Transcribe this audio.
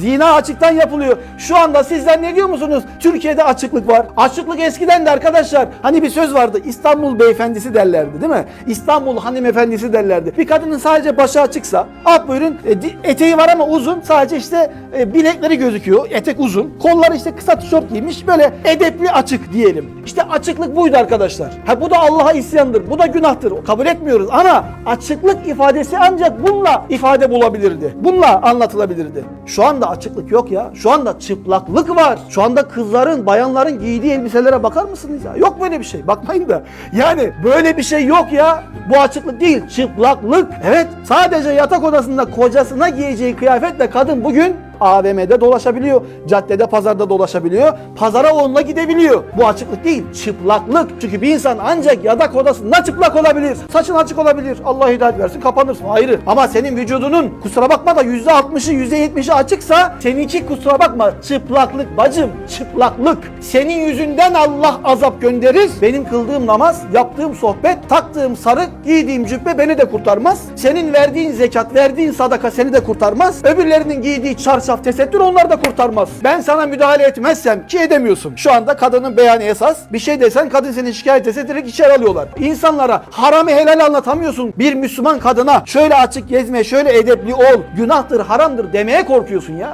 Zina açıktan yapılıyor. Şu anda sizler ne diyor musunuz? Türkiye'de açıklık var. Açıklık eskiden de arkadaşlar. Hani bir söz vardı. İstanbul beyefendisi derlerdi değil mi? İstanbul hanımefendisi derlerdi. Bir kadının sadece başı açıksa, ah buyurun e, eteği var ama uzun. Sadece işte e, bilekleri gözüküyor. Etek uzun. Kolları işte kısa tişört giymiş. Böyle edepli açık diyelim. İşte açıklık buydu arkadaşlar. Ha bu da Allah'a isyandır. Bu da günahtır. Kabul etmiyoruz ama açıklık ifadesi ancak bununla ifade bulabilirdi. Bununla anlatılabilirdi. Şu anda açıklık yok ya. Şu anda çıplaklık var. Şu anda kızların, bayanların giydiği elbiselere bakar mısınız ya? Yok böyle bir şey. Bakmayın da. Yani böyle bir şey yok ya. Bu açıklık değil. Çıplaklık. Evet. Sadece yatak odasında kocasına giyeceği kıyafetle kadın bugün AVM'de dolaşabiliyor. Caddede, pazarda dolaşabiliyor. Pazara onunla gidebiliyor. Bu açıklık değil, çıplaklık. Çünkü bir insan ancak yatak odasında çıplak olabilir. Saçın açık olabilir. Allah hidayet versin, kapanırsın ayrı. Ama senin vücudunun kusura bakma da %60'ı, %70'i açıksa seninki kusura bakma çıplaklık bacım, çıplaklık. Senin yüzünden Allah azap gönderir. Benim kıldığım namaz, yaptığım sohbet, taktığım sarık, giydiğim cübbe beni de kurtarmaz. Senin verdiğin zekat, verdiğin sadaka seni de kurtarmaz. Öbürlerinin giydiği çarşaf, tesettür onları da kurtarmaz. Ben sana müdahale etmezsem ki edemiyorsun. Şu anda kadının beyanı esas. Bir şey desen kadın seni şikayet etse direkt içeri alıyorlar. İnsanlara haramı helal anlatamıyorsun. Bir Müslüman kadına şöyle açık gezme, şöyle edepli ol, günahtır, haramdır demeye korkuyorsun ya.